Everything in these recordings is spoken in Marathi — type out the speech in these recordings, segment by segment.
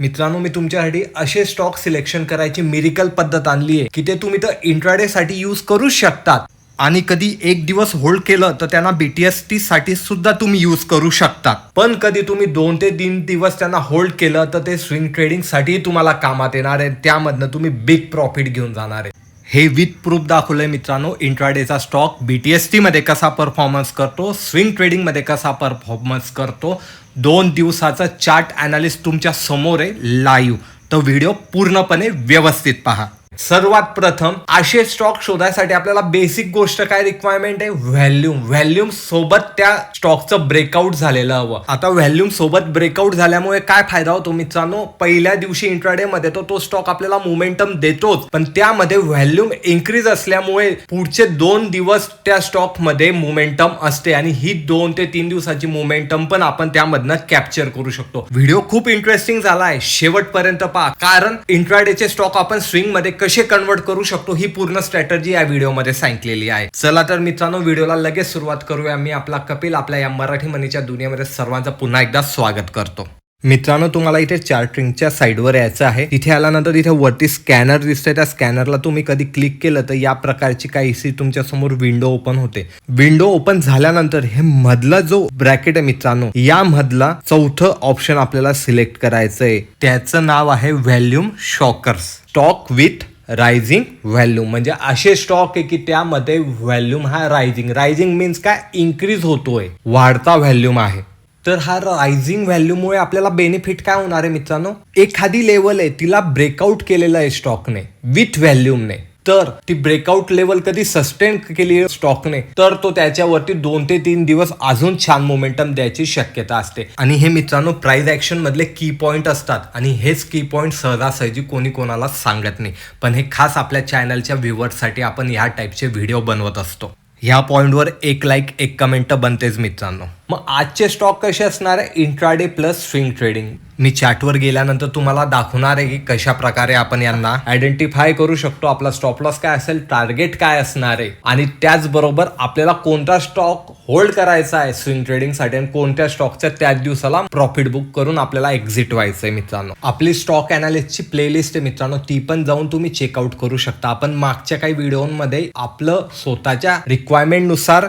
मित्रांनो मी तुमच्यासाठी असे स्टॉक सिलेक्शन करायची मिरिकल पद्धत आणली आहे की ते तुम्ही तर इंट्राडे साठी यूज करू शकतात. आणि कधी एक दिवस होल्ड केलं तर त्यांना बीटीएसटी साठी सुद्धा तुम्ही यूज करू शकता पण कधी तुम्ही दोन ते तीन दिवस त्यांना होल्ड केलं तर ते स्विंग ट्रेडिंगसाठी तुम्हाला कामात येणार आहे. त्यामधनं तुम्ही बिग प्रॉफिट घेऊन जाणार आहे. हे विथ प्रूफ दाखवलंय मित्रांनो इंट्राडेचा स्टॉक बीटीएसटी मध्ये कसा परफॉर्मन्स करतो स्विंग ट्रेडिंगमध्ये कसा परफॉर्मन्स करतो दोन दिवसाचा चार्ट अनालिस्ट तुमच्यासमोर आहे लाईव्ह तो व्हिडिओ पूर्णपणे व्यवस्थित पहा. सर्वात प्रथम असे स्टॉक शोधायसाठी आपल्याला बेसिक गोष्ट काय रिक्वायरमेंट आहे? व्हॅल्यूम व्हॅल्यूम सोबत त्या स्टॉकचं ब्रेकआउट झालेलं हवं. आता व्हॅल्यूम सोबत ब्रेकआउट झाल्यामुळे काय फायदा होतो मित्रांनो? पहिल्या दिवशी इंट्राडे मध्ये तो तो स्टॉक आपल्याला मोमेंटम देतोच. पण त्यामध्ये व्हॅल्यूम इन्क्रीज असल्यामुळे पुढचे दोन दिवस त्या स्टॉकमध्ये मोमेंटम असते आणि ही दोन ते तीन दिवसाची मोमेंटम पण आपण त्यामधनं कॅप्चर करू शकतो. व्हिडिओ खूप इंटरेस्टिंग झाला आहे शेवटपर्यंत पहा. कारण इंट्राडेचे स्टॉक आपण स्विंगमध्ये कसे कन्वर्ट करू शकतो ही पूर्ण स्ट्रॅटजी या व्हिडिओमध्ये सांगितलेली आहे. चला तर मित्रांनो व्हिडिओला लगेच सुरुवात करूया. मी आपला कपिल आपल्या या मराठी मनीच्या दुनियामध्ये सर्वांचं पुन्हा एकदा स्वागत करतो. मित्रांनो तुम्हाला इथे चार्टिंगच्या साईडवर यायचं आहे. तिथे आल्यानंतर इथे वरती स्कॅनर दिसतंय. त्या स्कॅनरला तुम्ही कधी क्लिक केलं तर या प्रकारची काहीशी तुमच्यासमोर विंडो ओपन होते. विंडो ओपन झाल्यानंतर हे मधला जो ब्रॅकेट आहे मित्रांनो या मधला चौथं ऑप्शन आपल्याला सिलेक्ट करायचं आहे त्याचं नाव आहे volume shockers. Stock with rising volume म्हणजे असे स्टॉक आहे की त्यामध्ये व्हॅल्यूम हा रायझिंग रायझिंग मीन्स काय? इन्क्रीज होतोय. वाढता व्हॅल्यूम आहे. तर हा रायझिंग व्हॅल्यूमुळे आपल्याला बेनिफिट काय होणार आहे मित्रांनो? एखादी लेवल आहे तिला ब्रेकआउट केलेलं आहे स्टॉकने विथ व्हॅल्यूमने तर ती ब्रेकआउट लेवल कधी सस्टेन केली स्टॉकने तर तो त्याच्यावरती दोन ते तीन दिवस अजून छान मोमेंटम द्यायची शक्यता असते. आणि हे मित्रांनो प्राइस ऍक्शन मधले की पॉइंट असतात. आणि हेच की पॉइंट सहजासहजी कोणी कोणाला सांगत नाही. पण हे खास आपल्या चॅनलच्या व्ह्युअर्ससाठी आपण ह्या टाईपचे व्हिडिओ बनवत असतो. ह्या पॉईंटवर एक लाईक एक कमेंट बनतेच मित्रांनो. मग आजचे स्टॉक कसे असणार आहे? इंट्राडे प्लस स्विंग ट्रेडिंग मी चॅटवर गेल्यानंतर तुम्हाला दाखवणार आहे की कशा प्रकारे आपण यांना आयडेंटिफाय करू शकतो. आपला स्टॉप लॉस काय असेल टार्गेट काय असणार आहे? आणि त्याचबरोबर आपल्याला कोणता स्टॉक होल्ड करायचा आहे स्विंग ट्रेडिंगसाठी आणि कोणत्या स्टॉकच्या त्याच दिवसाला प्रॉफिट बुक करून आपल्याला एक्झिट व्हायचं आहे मित्रांनो. आपली स्टॉक अनालिस्टची प्लेलिस्ट आहे मित्रांनो. ती पण जाऊन तुम्ही चेकआउट करू शकता. आपण मागच्या काही व्हिडिओमध्ये आपलं स्वतःच्या रिक्वायरमेंटनुसार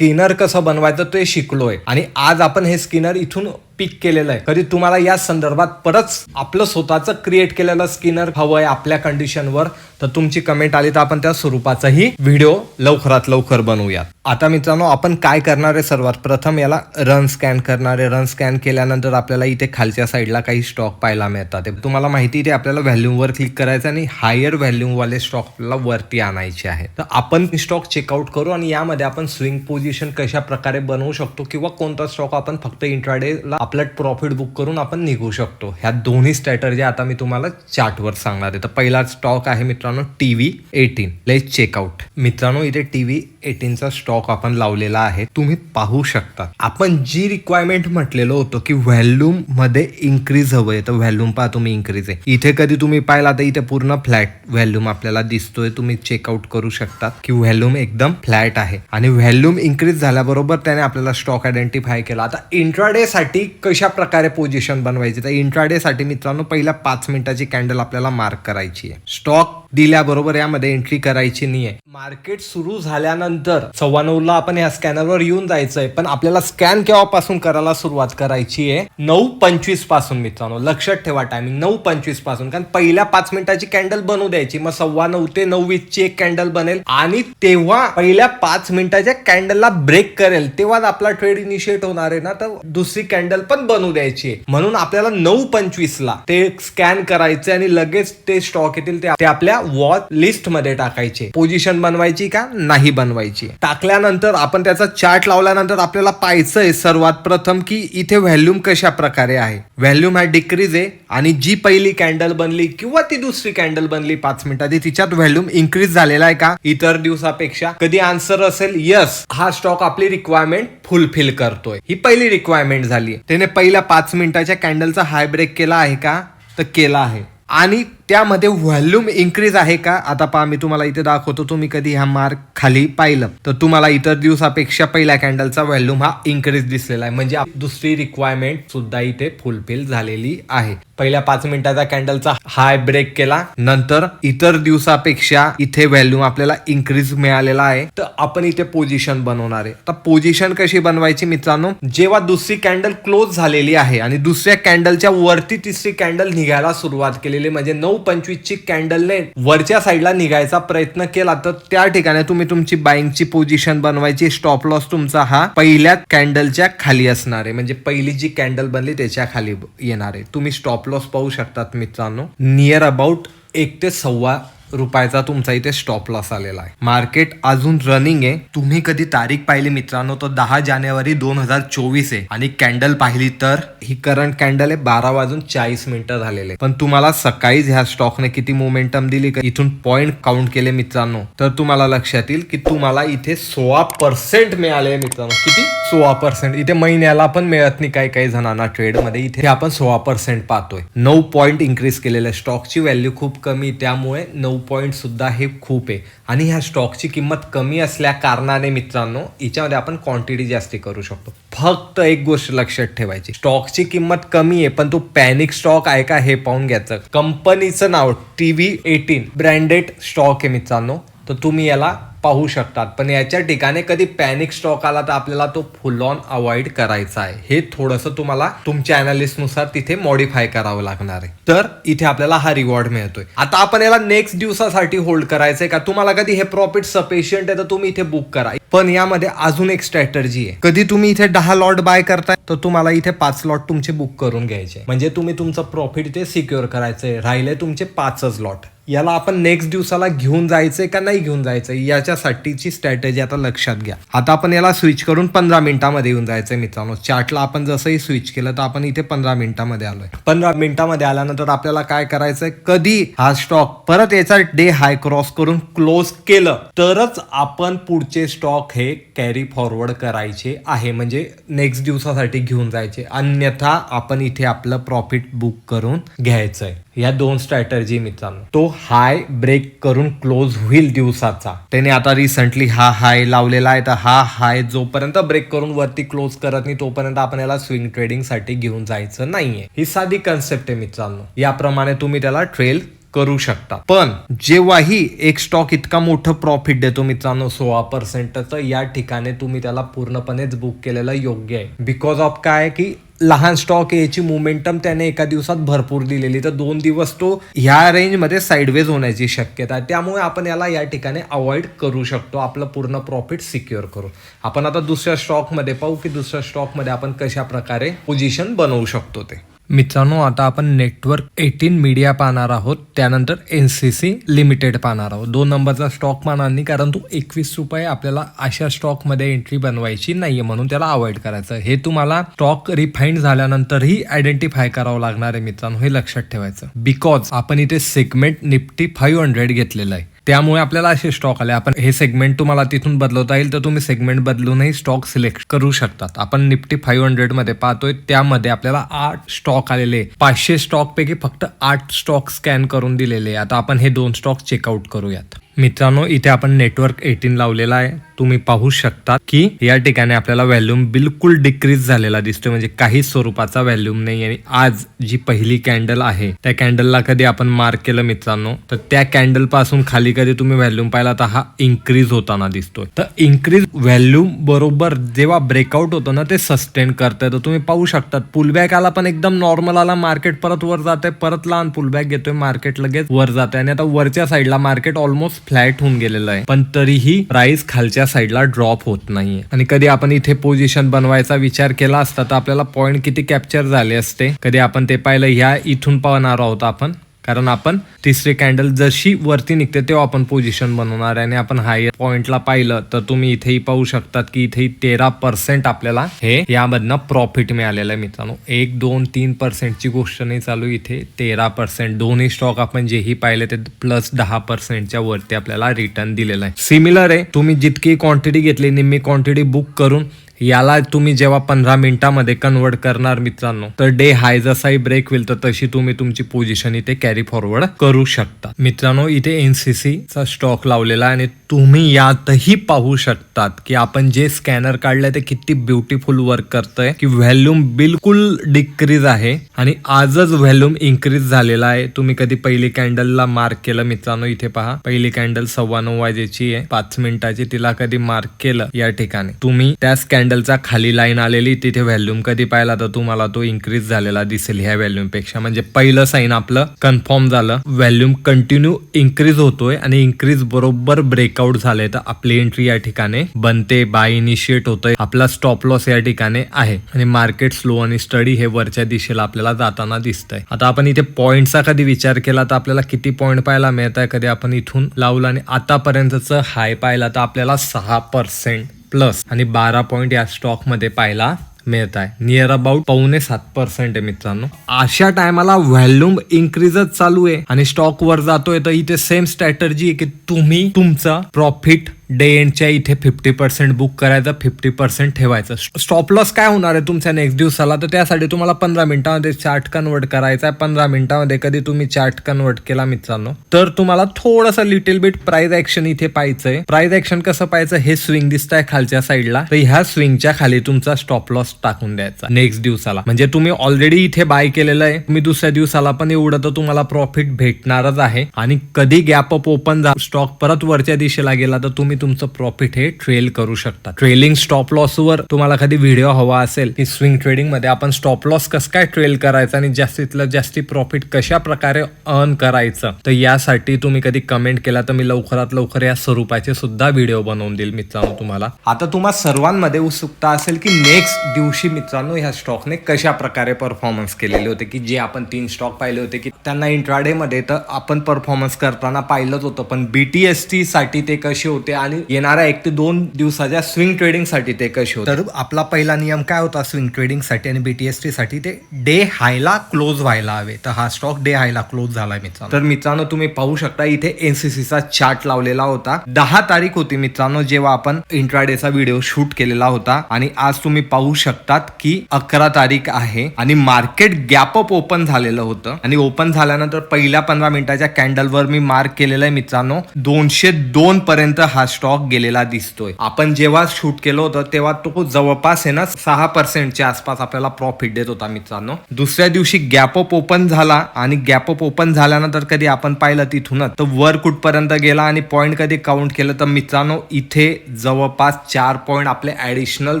कसं बनवायचं ते शिकलोय. आणि आज आपण हे स्किनर इथून पिक केलेलं आहे. कधी तुम्हाला या संदर्भात परत आपलं स्वतःचं क्रिएट केलेलं स्किनर हवं आहे आपल्या कंडिशनवर तर तुमची कमेंट आली तर आपण त्या स्वरूपाचाही व्हिडिओ लवकरात लवकर बनवूयात. आता मित्रांनो आपण काय करणार आहे सर्वात प्रथम याला रन स्कॅन करणार आहे. रन स्कॅन केल्यानंतर आपल्याला इथे खालच्या साईडला काही स्टॉक पाहायला मिळतात. तुम्हाला माहिती आहे ते आपल्याला व्हॅल्यूमवर क्लिक करायचं आणि हायर व्हॅल्यूमवाले स्टॉक आपल्याला वरती आणायचे आहे. तर आपण स्टॉक चेकआउट करू आणि यामध्ये आपण स्विंग पोझिशन कशा प्रकारे बनवू शकतो किंवा कोणता स्टॉक आपण फक्त इंट्राडेला आपलं प्रॉफिट बुक करून आपण निघू शकतो. ह्या दोन्ही स्ट्रॅटर्जी आता मी तुम्हाला चार्टवर सांगणार आहे. तर पहिला स्टॉक आहे मित्रांनो टीव्ही एटीन लेट चेकआउट मित्रांनो इथे टीव्ही एटीनचा स्टॉक आपण लावलेला आहे. तुम्ही पाहू शकता. आपण जी रिक्वायरमेंट म्हटलेलो होतो की व्हॅल्यूममध्ये इन्क्रीज हवंय. तर व्हॅल्यूम पहा तुम्ही इन्क्रीज आहे. इथे कधी तुम्ही पाहिला तर इथे पूर्ण फ्लॅट व्हॅल्यूम आपल्याला दिसतोय. तुम्ही चेकआउट करू शकता की व्हॅल्यूम एकदम फ्लॅट आहे. आणि व्हॅल्यूम इन्क्रीज झाल्याबरोबर त्याने आपल्याला स्टॉक आयडेंटिफाय केला. आता इंट्राडे साठी कशा प्रकारे पोझिशन बनवायची? तर इंट्राडे साठी मित्रांनो पहिल्या पाच मिनिटाची कॅन्डल आपल्याला मार्क करायची आहे. स्टॉक दिल्याबरोबर यामध्ये एंट्री करायची नाहीये. मार्केट सुरू झाल्यानंतर सव्वा नऊला आपण या स्कॅनरवर येऊन जायचंय. पण आपल्याला स्कॅन केव्हापासून करायला सुरुवात करायची आहे? नऊ पंचवीसपासून मित्रांनो. लक्षात ठेवा टायमिंग नऊ पंचवीसपासून. कारण पहिल्या पाच मिनिटाची कॅन्डल बनवू द्यायची. मग सव्वा नऊ ते नऊ वीस ची एक कॅन्डल बनेल. आणि तेव्हा पहिल्या पाच मिनिटाच्या कॅन्डलला ब्रेक करेल. तेव्हाच आपला ट्रेड इनिशिएट होणार आहे ना. तर दुसरी कॅन्डल पण बनवू द्यायची. म्हणून आपल्याला नऊ पंचवीस ला ते स्कॅन करायचे आणि लगेच ते स्टॉक येतील ते आपल्या वॉच लिस्टमध्ये टाकायचे. पोझिशन बनवायची का? नाही बनवायची. टाकल्यानंतर आपण त्याचा चार्ट लावल्यानंतर आपल्याला पाहायचंय सर्वात प्रथम की इथे व्हॅल्यूम कशा प्रकारे आहे. व्हॅल्यूम हा डिक्रीज आहे आणि जी पहिली कॅन्डल बनली किंवा ती दुसरी कॅन्डल बनली पाच मिनिटात तिच्यात व्हॅल्यूम इन्क्रीज झालेला आहे का? इतर दिवसापेक्षा. कधी आन्सर असेल? यस हा स्टॉक आपली रिक्वायरमेंट फुलफिल करतोय. ही पहिली रिक्वायरमेंट झाली. त्याने पहिल्या पाच मिनिटाच्या कॅन्डलचा हाय ब्रेक केला आहे का? तर केला आहे. आणि त्यामध्ये व्हॉल्यूम इन्क्रीज आहे का? आता पहा मी तुम्हाला इथे दाखवतो तुम्ही कधी हा मार्क खाली पाहिलं. तर तुम्हाला इतर दिवसापेक्षा पहिल्या कॅन्डलचा व्हॉल्यूम हा इन्क्रीज दिसलेला आहे. म्हणजे दुसरी रिक्वायरमेंट सुद्धा इथे फुलफिल झालेली आहे. पहिल्या पाच मिनिटाचा कॅन्डलचा हाय ब्रेक केला. नंतर इतर दिवसापेक्षा इथे व्हॅल्यूम आपल्याला इन्क्रीज मिळालेला आहे. तर आपण इथे पोझिशन बनवणार आहे. तर पोझिशन कशी बनवायची मित्रांनो? जेव्हा दुसरी कॅन्डल क्लोज झालेली आहे आणि दुसऱ्या कॅन्डलच्या वरती तिसरी कॅन्डल निघायला सुरुवात केलेली म्हणजे नऊ पंचवीसची कॅन्डलने वरच्या साईडला निघायचा प्रयत्न केला तर त्या ठिकाणी तुम्ही तुमची बाईंगची पोझिशन बनवायची. स्टॉप लॉस तुमचा हा पहिल्या कॅन्डलच्या खाली असणार आहे. म्हणजे पहिली जी कॅन्डल बनली त्याच्याखाली येणार आहे. तुम्ही स्टॉप लॉस पाहू शकतात मित्रांनो. नियर अबाउट एक ते सव्वा रुपयाचा तुमचा इथे स्टॉप लॉस आलेला आहे. मार्केट अजून रनिंग आहे. तुम्ही कधी तारीख पाहिली मित्रांनो? तर दहा जानेवारी दोन हजार चोवीस आहे. आणि कॅन्डल पाहिली तर? ही करंट कॅन्डल आहे बारा वाजून चाळीस मिनिटं झालेले. पण तुम्हाला सकाळीच ह्या स्टॉकने किती मोमेंटम दिली? इथून पॉइंट काउंट केले मित्रांनो. तर तुम्हाला लक्षात येईल की तुम्हाला इथे सोळा पर्सेंट मिळाले मित्रांनो. किती? सोळा पर्सेंट इथे महिन्याला पण मिळत नाही काही काही जणांना ट्रेडमध्ये. इथे आपण सोळा पर्सेंट पाहतोय. नऊ पॉईंट इन्क्रीज केलेले स्टॉकची व्हॅल्यू खूप कमी त्यामुळे नऊ पॉईंट सुद्धा हे खूप आहे. आणि ह्या स्टॉकची किंमत कमी असल्या कारणाने मित्रांनो याच्यामध्ये आपण क्वांटिटी जास्ती करू शकतो. फक्त एक गोष्ट लक्षात ठेवायची. स्टॉकची किंमत कमी आहे पण तो पॅनिक स्टॉक आहे का हे पाहून घ्यायचं. कंपनीचं नाव टीव्ही एटीन ब्रँडेड स्टॉक आहे मित्रांनो. तर तुम्ही याला पाहू शकतात. पण याच्या ठिकाणी कधी पॅनिक स्टॉक आला तर आपल्याला तो फुल ऑन अवॉइड करायचा आहे. हे थोडंसं तुम्हाला तुमच्या अनालिस्टनुसार तिथे मॉडिफाय करावं लागणार आहे. तर इथे आपल्याला हा रिवॉर्ड मिळतोय. आता आपण याला नेक्स्ट दिवसासाठी होल्ड करायचंय का? तुम्हाला कधी हे प्रॉफिट सफिशियंट आहे तर तुम्ही इथे बुक करा. पण यामध्ये अजून एक स्ट्रॅटर्जी आहे. कधी तुम्ही इथे दहा लॉट बाय करताय तर तुम्हाला इथे पाच लॉट तुमचे बुक करून घ्यायचे म्हणजे तुम्ही तुमचं प्रॉफिट इथे सिक्युअर करायचंय. राहिले तुमचे पाचच लॉट याला आपण नेक्स्ट दिवसाला घेऊन जायचंय का नाही घेऊन जायचंय याच्यासाठीची स्ट्रॅटेजी आता लक्षात घ्या. आता आपण याला स्विच करून पंधरा मिनिटामध्ये येऊन जायचंय मित्रांनो. चार्टला आपण जसंही स्विच केलं तर आपण इथे पंधरा मिनिटामध्ये आलोय. पंधरा मिनिटामध्ये आल्यानंतर आपल्याला काय करायचंय? कधी हा स्टॉक परत याचा डे हाय क्रॉस करून क्लोज केलं तरच आपण पुढचे स्टॉक हे कॅरी फॉरवर्ड करायचे आहे. म्हणजे नेक्स्ट दिवसासाठी घेऊन जायचे. अन्यथा आपण इथे आपलं प्रॉफिट बुक करून घ्यायचंय. या दोन स्ट्रॅटर्जी मित्रांनो. तो हाय ब्रेक करून क्लोज होईल दिवसाचा. त्याने आता रिसेंटली हा हाय लावलेला आहे. तर हा हाय जोपर्यंत ब्रेक करून वरती क्लोज करत नाही तोपर्यंत आपण याला स्विंग ट्रेडिंगसाठी घेऊन जायचं नाहीये. ही साधी कन्सेप्ट आहे मित्रांनो. याप्रमाणे तुम्ही त्याला ट्रेल करू शकता. पण जेव्हाही एक स्टॉक इतका मोठं प्रॉफिट देतो मित्रांनो सोळा पर्सेंट तर या ठिकाणी तुम्ही त्याला पूर्णपणेच बुक केलेलं योग्य आहे. बिकॉज ऑफ काय की लहान स्टॉक याची मोमेंटम त्याने एका दिवसात भरपूर दिलेली. तर दोन दिवस तो ह्या रेंजमध्ये साईडवेज होण्याची शक्यता आहे. त्यामुळे आपण याला या ठिकाणी अवॉइड करू शकतो. आपलं पूर्ण प्रॉफिट सिक्युअर करू आपण आता दुसऱ्या स्टॉकमध्ये पाहू की दुसऱ्या स्टॉकमध्ये आपण कशा प्रकारे पोझिशन बनवू शकतो ते. मित्रांनो आता आपण नेटवर्क एटीन मीडिया पाहणार आहोत. त्यानंतर एन सी सी लिमिटेड पाहणार आहोत. दोन नंबरचा स्टॉक पाहणार नाही कारण तो एकवीस रुपये आपल्याला अशा स्टॉकमध्ये एंट्री बनवायची नाहीये म्हणून त्याला अवॉइड करायचं. हे तुम्हाला स्टॉक रिफाईंड झाल्यानंतरही आयडेंटिफाय करावं लागणार आहे मित्रांनो हे लक्षात ठेवायचं. बिकॉज आपण इथे सेगमेंट निफ्टी फाईव्ह हंड्रेड घेतलेलं आहे. त्यामुळे आपल्याला असे स्टॉक आले. आपण हे सेगमेंट तुम्हाला तिथून बदलवता येईल तर तुम्ही सेगमेंट बदलूनही स्टॉक सिलेक्ट करू शकतात. आपण निफ्टी फाईव्ह हंड्रेडमध्ये पाहतोय त्यामध्ये आपल्याला आठ स्टॉक आलेले पाचशे स्टॉक पैकी फक्त आठ स्टॉक स्कॅन करून दिलेले आता आपण हे दोन स्टॉक चेकआउट करूयात. मित्रांनो इथे आपण नेटवर्क एटीन लावलेला आहे. तुम्ही पाहू शकता की या ठिकाणी आपल्याला व्हॅल्यूम बिलकुल डिक्रीज झालेला दिसतोय. म्हणजे काही स्वरूपाचा व्हॅल्यूम नाही आणि आज जी पहिली कॅन्डल आहे त्या कॅन्डलला कधी आपण मार्क केलं मित्रांनो तर त्या कॅन्डलपासून खाली कधी तुम्ही व्हॅल्यूम पाहिला तर हा इन्क्रीज होताना दिसतोय. तर इन्क्रीज व्हॅल्यूम बरोबर जेव्हा ब्रेकआउट होतं ना ते सस्टेन करतंय. तर तुम्ही पाहू शकतात पुलबॅक आला पण एकदम नॉर्मल आला मार्केट परत वर जाते परत लहान पुलबॅक घेतोय मार्केट लगेच वर जाते आणि आता वरच्या साईडला मार्केट ऑलमोस्ट फ्लॅट होऊन गेलेलं आहे. पण तरीही प्राइस खालच्या साईडला ड्रॉप होत नाहीये. आणि कधी आपण इथे पोझिशन बनवायचा विचार केला असता तर आपल्याला पॉईंट किती कॅप्चर झाले असते? कधी आपण ते पाहिलं ह्या इथून पाहणार आहोत आपण. कारण आपण तिसरी कॅन्डल जशी वरती निघते तेव्हा आपण पोझिशन बनवणार आहे. आणि आपण हायर पॉइंटला पाहिलं तर तुम्ही इथेही पाहू शकतात की इथेही तेरा पर्सेंट आपल्याला हे यामधनं प्रॉफिट मिळालेलं आहे मित्रांनो. एक दोन तीन पर्सेंटची गोष्ट नाही चालू इथे. तेरा पर्सेंट दोन्ही स्टॉक आपण जेही पाहिले ते प्लस दहा पर्सेंटच्या वरती आपल्याला रिटर्न दिलेला आहे. सिमिलर आहे तुम्ही जितकी क्वांटिटी घेतली निम्मी क्वांटिटी बुक करून याला तुम्ही जेव्हा पंधरा मिनिटामध्ये कन्वर्ट करणार मित्रांनो तर डे हाय जसाही ब्रेक होईल तर तशी तुम्ही तुमची पोझिशन इथे कॅरी फॉरवर्ड करू शकता. मित्रांनो इथे एनसीसी चा स्टॉक लावलेला आहे आणि तुम्ही यातही पाहू शकतात की आपण जे स्कॅनर काढलंय ते किती ब्युटिफुल वर्क करतंय की व्हॅल्यूम बिलकुल डिक्रीज आहे आणि आजच व्हॅल्यूम इन्क्रीज झालेला आहे. तुम्ही कधी पहिली कॅन्डलला मार्क केलं मित्रांनो इथे पहा. पहिली कॅन्डल सव्वा नऊ वाजेची आहे पाच मिनिटाची तिला कधी मार्क केलं या ठिकाणी. तुम्ही त्या स्कॅन्डल कॅन्डलचा खाली लाईन आलेली तिथे व्हॅल्यूम कधी पाहिला तर तुम्हाला तो इन्क्रीज झालेला दिसेल ह्या व्हॅल्यूमपेक्षा. म्हणजे पहिलं साईन आपलं कन्फर्म झालं. व्हॅल्यूम कंटिन्यू इन्क्रीज होतोय आणि इन्क्रीज बरोबर ब्रेकआउट झालंय. तर आपली एंट्री या ठिकाणी बनते बाय इनिशिएट होतोय. आपला स्टॉप लॉस या ठिकाणी आहे. आणि मार्केट स्लो आणि स्टडी हे वरच्या दिशेला आपल्याला जाताना दिसतंय. आता आपण इथे पॉईंटचा कधी विचार केला तर आपल्याला किती पॉईंट पाहायला मिळत आहे कधी आपण इथून लावलं आणि आतापर्यंतचं हाय पाहिला तर आपल्याला सहा पर्सेंट प्लस आणि बारा पॉईंट या स्टॉकमध्ये पाहायला मिळत आहे नियर अबाउट पावणे सात पर्सेंट आहे मित्रांनो. अशा टायमाला व्हॅल्यूम इन्क्रीजच चालू आहे. आणि स्टॉक वर जातोय तर इथे सेम स्ट्रॅटर्जी आहे की तुम्ही तुमचा प्रॉफिट डे एंडच्या इथे फिफ्टी पर्सेंट बुक करायचं फिफ्टी पर्सेंट ठेवायचं. स्टॉप लॉस काय होणार आहे तुमच्या नेक्स्ट दिवसाला? तर त्यासाठी तुम्हाला पंधरा मिनिटांमध्ये चार्ट कन्वर्ट करायचा आहे. पंधरा मिनिटांमध्ये कधी तुम्ही चार्ट कन्वर्ट केला मित्रांनो? तर तुम्हाला थोडंसं लिटिल बिट प्राइस ऍक्शन इथे पाहायचंय. प्राइस ऍक्शन कसं पाहायचं? हे स्विंग दिसत आहे खालच्या साईडला तर ह्या स्विंगच्या खाली तुमचा स्टॉप लॉस टाकून द्यायचा नेक्स्ट दिवसाला. म्हणजे तुम्ही ऑलरेडी इथे बाय केलेलं आहे. तुम्ही दुसऱ्या दिवसाला पण एवढं तर तुम्हाला प्रॉफिट भेटणारच आहे. आणि कधी गॅप अप ओपन स्टॉक परत वरच्या दिशेला गेला तर तुम्ही तुमचं प्रॉफिट हे ट्रेल करू शकता ट्रेलिंग स्टॉप लॉसवर तुम्हाला कधी व्हिडिओ हवा असेल की स्विंग ट्रेडिंगमध्ये आपण स्टॉप लॉस कसं काय ट्रेल करायचं आणि जास्तीतलं जास्ती प्रॉफिट कशा प्रकारे अर्न करायचं तर यासाठी तुम्ही कधी कमेंट केला तर मी लवकरात लवकर या स्वरूपाचे सुद्धा व्हिडिओ बनवून देईल मित्रांनो तुम्हाला. आता तुम्हा सर्वांमध्ये उत्सुकता असेल की नेक्स्ट दिवशी मित्रांनो ह्या स्टॉकने कशा प्रकारे परफॉर्मन्स केलेले होते की जे आपण तीन स्टॉक पाहिले होते की त्यांना इंट्राडे मध्ये तर आपण परफॉर्मन्स करताना पाहिलंच होतं पण बीटीएसटी साठी ते कसे होते आणि येणाऱ्या एक ते दोन दिवसाच्या स्विंग ट्रेडिंगसाठी ते कसे होते? तर आपला पहिला नियम काय होता स्विंग ट्रेडिंगसाठी आणि बीटीएसटी साठी? ते डे हायला क्लोज व्हायला हवे. तर हा स्टॉक डे हायला क्लोज झालाय मित्रांनो. तर मित्रांनो तुम्ही पाहू शकता इथे एनसीसीचा चार्ट लावलेला होता. दहा तारीख होती मित्रांनो जेव्हा आपण इंट्राडेचा व्हिडिओ शूट केलेला होता. आणि आज तुम्ही पाहू शकतात की अकरा तारीख आहे आणि मार्केट गॅप अप ओपन झालेलं होतं. आणि ओपन झाल्यानंतर पहिल्या पंधरा मिनिटाच्या कॅन्डलवर मी मार्क केलेलं आहे मित्रांनो. दोनशे दोन पर्यंत हा स्टॉक गेलेला दिसतोय. आपण जेव्हा शूट केलं होतं तेव्हा तो जवळपास आहे ना सहा पर्सेंटच्या आसपास आपल्याला प्रॉफिट देत होता मित्रांनो. दुसऱ्या दिवशी गॅप अप ओपन झाला आणि गॅप अप ओपन झाल्यानंतर कधी आपण पाहिलं तिथूनच तर वर कुठपर्यंत गेला आणि पॉईंट कधी काउंट केलं तर मित्रांनो इथे जवळपास चार पॉईंट आपले ऍडिशनल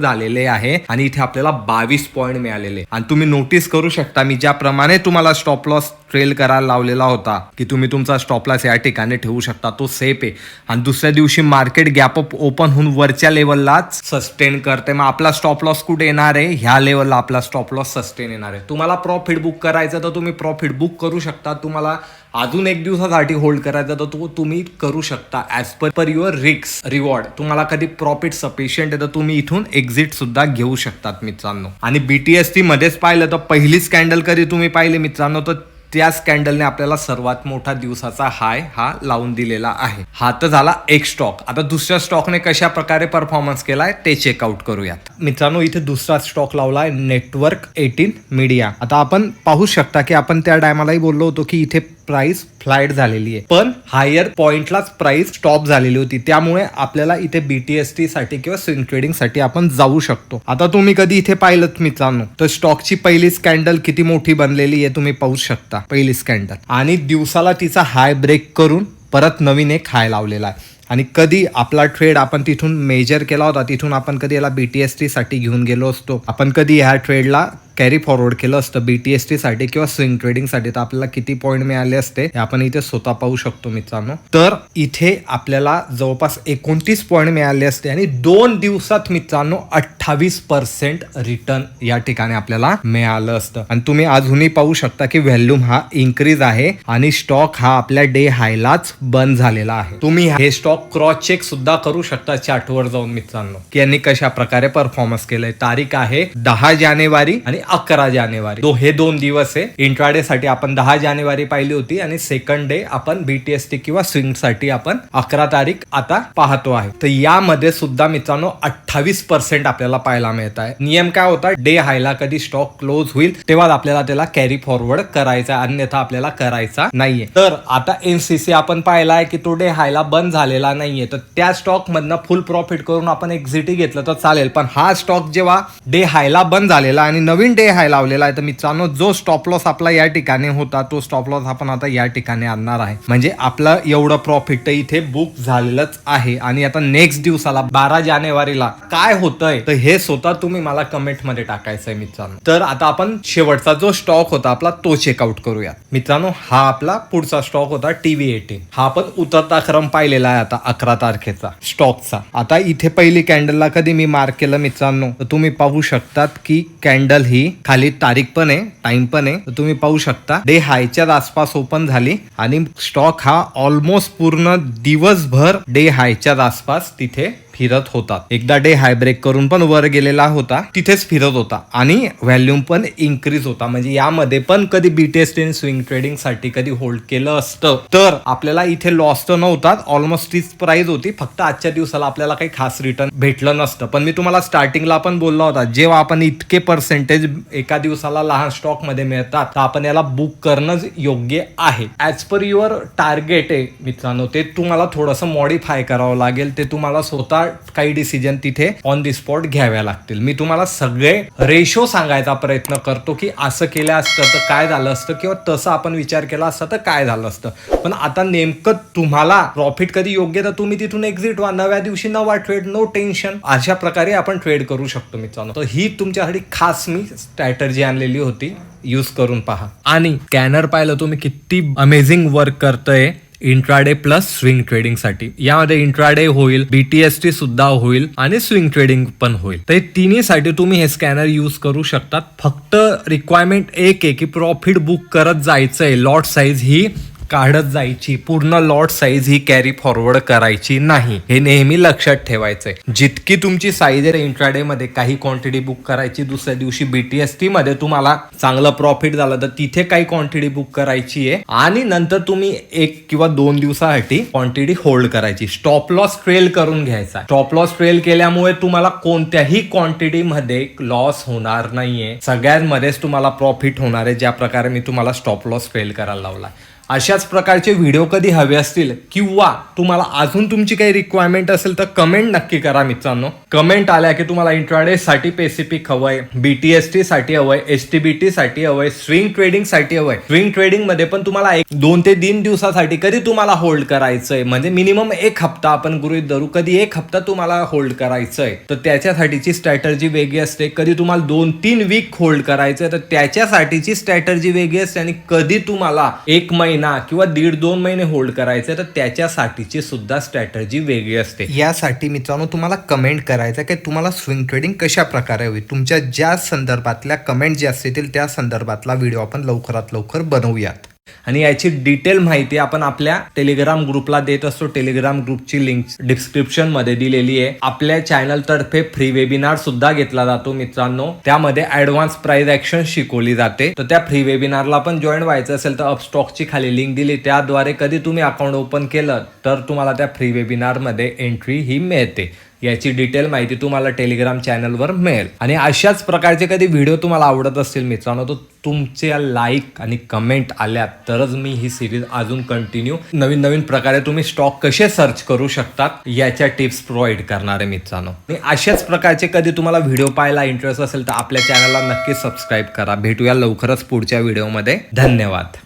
झालेले आहे आणि इथे आपल्याला बावीस पॉईंट मिळालेले. आणि तुम्ही नोटीस करू शकता मी ज्याप्रमाणे तुम्हाला स्टॉप लॉस ट्रेल करायला लावलेला होता की तुम्ही तुमचा स्टॉप लॉस या ठिकाणी ठेवू शकता तो सेफ आहे. आणि दुसऱ्या दिवशी मार्केट गॅप अप ओपन होऊन वरच्या लेवललाच सस्टेन करते मग आपला स्टॉप लॉस कुठे येणार आहे? ह्या लेवलला आपला स्टॉप लॉस सस्टेन येणार आहे. तुम्हाला प्रॉफिट बुक करायचं तर तुम्ही प्रॉफिट बुक करू शकता. तुम्हाला अजून एक दिवसासाठी होल्ड करायचा तर तो तुम्ही करू शकता ॲज पर पर युअर रिक्स रिवॉर्ड तुम्हाला कधी प्रॉफिट सफिशियंट आहे तर तुम्ही इथून एक्झिट सुद्धा घेऊ शकतात मित्रांनो. आणि बीटीएसटी मध्येच पाहिलं तर पहिलीच कॅन्डल कधी तुम्ही पाहिले मित्रांनो? तर त्या स्कॅन्डलने आपल्याला सर्वात मोठा दिवसाचा हाय हा लावून दिलेला आहे. हा तर झाला एक स्टॉक आता दुसऱ्या स्टॉकने कशा प्रकारे परफॉर्मन्स केलाय ते चेकआउट करूयात. मित्रांनो इथे दुसरा स्टॉक लावलाय नेटवर्क एटीन मीडिया आता आपण पाहू शकता की आपण त्या टायमालाही बोललो होतो की इथे प्राइस फ्लाईट झालेली आहे. पण हायर पॉइंटलाच प्राइस स्टॉप झालेली होती. त्यामुळे आपल्याला इथे बीटीएसटी साठी किंवा स्विंग ट्रेडिंगसाठी आपण जाऊ शकतो. आता तुम्ही कधी इथे पाहिलं मित्रांनो? तर स्टॉकची पहिली स्कॅन्डल किती मोठी बनलेली आहे तुम्ही पाहू शकता. पहिली स्कॅन्डल आणि दिवसाला तिचा हाय ब्रेक करून परत नवीन एक हाय लावलेला आहे. आणि कधी आपला ट्रेड आपण तिथून मेजर केला होता तिथून आपण कधी याला बीटीएसटी साठी घेऊन गेलो असतो. आपण कधी ह्या ट्रेडला कॅरी फॉरवर्ड केलं असतं बीटीएसटी साठी किंवा स्विंग ट्रेडिंगसाठी तर आपल्याला किती पॉईंट मिळाले असते हे आपण इथे स्वतः पाहू शकतो मित्रांनो. तर इथे आपल्याला जवळपास एकोणतीस पॉईंट मिळाले असते आणि दोन दिवसात मित्रांनो अठ्ठावीस पर्सेंट रिटर्न या ठिकाणी आपल्याला मिळालं असतं. आणि तुम्ही अजूनही पाहू शकता की व्हॅल्यूम हा इन्क्रीज आहे आणि स्टॉक हा आपल्या डे हायलाच बंद झालेला आहे. तुम्ही हे स्टॉक क्रॉस चेक सुद्धा करू शकता चार्टवर जाऊन मित्रांनो. की यांनी कशा प्रकारे परफॉर्मन्स केलंय. तारीख आहे दहा जानेवारी आणि अकरा जानेवारी. तो हे दोन दिवस आहे. इंट्राडे साठी आपण दहा जानेवारी पाहिली होती आणि सेकंड डे आपण बीटीएसटी किंवा स्विंगसाठी आपण अकरा तारीख आता पाहतो आहे. तर यामध्ये सुद्धा मित्रांनो अठ्ठावीस पर्सेंट आपल्याला पाहायला मिळत आहे. नियम काय होता? डे हायला कधी स्टॉक क्लोज होईल तेव्हा आपल्याला त्याला कॅरी फॉरवर्ड करायचा आहे, अन्यथा आपल्याला करायचा नाहीये. तर आता एनसीसी आपण पाहिला आहे की तो डे हायला बंद झालेला नाहीये. तर त्या स्टॉक मधनं फुल प्रॉफिट करून आपण एक्झिटी घेतलं तर चालेल. पण हा स्टॉक जेव्हा डे हायला बंद झालेला आणि नवीन डे हाय लावलेला आहे. तर मित्रांनो जो स्टॉप लॉस आपला या ठिकाणी होता तो स्टॉप लॉस आपण आता या ठिकाणी आणणार आहे. म्हणजे आपलं एवढं प्रॉफिट इथे बुक झालेलंच आहे. आणि आता नेक्स्ट दिवसाला बारा जानेवारीला काय होतंय तर हे स्वतः तुम्ही मला कमेंटमध्ये टाकायचं मित्रांनो. तर आता आपण शेवटचा जो स्टॉक होता आपला तो चेकआउट करूया मित्रांनो हा आपला पुढचा स्टॉक होता टीव्ही एटीन हा आपण उतरता क्रम पाहिलेला आहे आता अकरा तारखेचा स्टॉकचा आता इथे पहिली कॅन्डलला कधी मी मार्क केलं मित्रांनो तर तुम्ही पाहू शकतात की कॅन्डल ही खाली तारीख पण आहे टाइम पण आहे. तर तुम्ही पाहू शकता. डे हायच्या आसपास ओपन झाली. आणि स्टॉक हा ऑलमोस्ट पूर्ण दिवसभर डे हायच्या आसपास तिथे फिरत होता. एकदा डे हाय ब्रेक करून पण वर गेलेला होता. तिथेच फिरत होता आणि व्हॅल्यूम पण इन्क्रीज होता. म्हणजे यामध्ये पण कधी बीटीएस टेन स्विंग ट्रेडिंगसाठी कधी होल्ड केलं असतं. तर आपल्याला इथे लॉस तर नव्हता. ऑलमोस्ट तीच प्राइस होती. फक्त आजच्या दिवसाला आपल्याला काही खास रिटर्न भेटलं नसतं. पण मी तुम्हाला स्टार्टिंगला पण बोलला होता. जेव्हा आपण इतके पर्सेंटेज एका दिवसाला लहान स्टॉकमध्ये मिळतात तर आपण याला बुक करणंच योग्य आहे. ऍज पर युअर टार्गेट आहे मित्रांनो ते तुम्हाला थोडंसं मॉडीफाय करावं लागेल. ते तुम्हाला स्वतः काही डिसिजन तिथे ऑन दी स्पॉट घ्याव्या लागतील. मी तुम्हाला सगळे रेशो सांगायचा प्रयत्न करतो की असं केलं असतं तर काय झालं असतं किंवा तसं आपण विचार केला असता तर काय झालं असतं. पण आता नेमकं तुम्हाला प्रॉफिट कधी योग्य तर तुम्ही तिथून एक्झिट व्हा. नव्या दिवशी नवा ट्रेड नो टेन्शन अशा प्रकारे आपण ट्रेड करू शकतो मित्रांनो. तर ही तुमच्यासाठी खास मी स्ट्रॅटर्जी आणलेली होती. यूज करून पहा. आणि स्कॅनर पाहिलं तुम्ही किती अमेझिंग वर्क करतंय. इंट्राडे प्लस स्विंग ट्रेडिंगसाठी. यामध्ये इंट्राडे होईल बीटीएसटी सुद्धा होईल आणि स्विंग ट्रेडिंग पण होईल. तर तिन्हीसाठी तुम्ही हे स्कॅनर यूज करू शकतात. फक्त रिक्वायरमेंट एक आहे की प्रॉफिट बुक करत जायचंय. लॉट साईज ही काढत जायची पूर्ण लॉट साईज ही कॅरी फॉरवर्ड करायची नाही. हे नेहमी लक्षात ठेवायचंय. जितकी तुमची साईज आहे इंट्राडे मध्ये काही क्वांटिटी बुक करायची दुसऱ्या दिवशी बीटीएसटी मध्ये तुम्हाला चांगलं प्रॉफिट झालं तर तिथे काही क्वांटिटी बुक करायची आहे. आणि नंतर तुम्ही एक किंवा दोन दिवसासाठी क्वांटिटी होल्ड करायची. स्टॉप लॉस ट्रेल करून घ्यायचा. स्टॉप लॉस ट्रेल केल्यामुळे तुम्हाला कोणत्याही क्वांटिटी मध्ये लॉस होणार नाहीये. सगळ्यांमध्येच तुम्हाला प्रॉफिट होणार आहे ज्या प्रकारे मी तुम्हाला स्टॉप लॉस ट्रेल करायला लावला अशाच प्रकारचे व्हिडिओ कधी हवे असतील किंवा तुम्हाला अजून तुमची काही रिक्वायरमेंट असेल तर कमेंट नक्की करा मित्रांनो. कमेंट आल्या की तुम्हाला इंट्राडे साठी पेसिफिक हवंय बीटीएसटी साठी हवंय एस टी बी टी साठी हवंय स्विंग ट्रेडिंगसाठी हवंय. स्विंग ट्रेडिंगमध्ये पण तुम्हाला एक दोन ते तीन दिवसासाठी कधी तुम्हाला होल्ड करायचंय? म्हणजे मिनिमम एक हप्ता आपण गृहित धरू कधी एक हप्ता तुम्हाला होल्ड करायचंय. तर त्याच्यासाठीची स्ट्रॅटर्जी वेगळी असते. कधी तुम्हाला दोन तीन वीक होल्ड करायचंय तर त्याच्यासाठीची स्ट्रॅटर्जी वेगळी असते आणि कधी तुम्हाला एक महिना किंवा दीड दोन महिने होल्ड करायचे तर त्याच्यासाठीची सुद्धा स्ट्रॅटर्जी वेगळी असते. यासाठी मित्रांनो तुम्हाला कमेंट करायचं की तुम्हाला स्विंग ट्रेडिंग कशा प्रकारे होईल तुमच्या ज्या संदर्भातल्या कमेंट जे असतील त्या संदर्भातला व्हिडिओ आपण लवकरात लवकर बनवूयात. आणि याची डिटेल माहिती आपण आपल्या टेलिग्राम ग्रुपला देत असतो. टेलिग्राम ग्रुपची लिंक डिस्क्रिप्शनमध्ये दिलेली आहे. आपल्या चॅनल तर्फे फ्री वेबिनार सुद्धा घेतला जातो मित्रांनो. त्यामध्ये ऍडव्हान्स प्राइस ऍक्शन शिकवली जाते. तर त्या फ्री वेबिनारला पण जॉईन व्हायचं असेल तर अपस्टॉकची खाली लिंक दिली. त्याद्वारे कधी तुम्ही अकाउंट ओपन केलं तर तुम्हाला त्या फ्री वेबिनारमध्ये एंट्री ही मिळते. याची डिटेल माहिती तुम्हाला टेलिग्राम चॅनलवर मिळेल. आणि अशाच प्रकारचे कधी व्हिडिओ तुम्हाला आवडत असतील मित्रांनो तर तुमच्या लाईक आणि कमेंट आल्या तरच मी ही सिरीज अजून कंटिन्यू नवीन नवीन प्रकारे तुम्ही स्टॉक कसे सर्च करू शकतात याच्या टिप्स प्रोव्हाइड करणार आहे मित्रांनो. आणि अशाच प्रकारचे कधी तुम्हाला व्हिडिओ पाहायला इंटरेस्ट असेल तर आपल्या चॅनलला नक्की सबस्क्राईब करा. भेटूया लवकरच पुढच्या व्हिडिओमध्ये. धन्यवाद.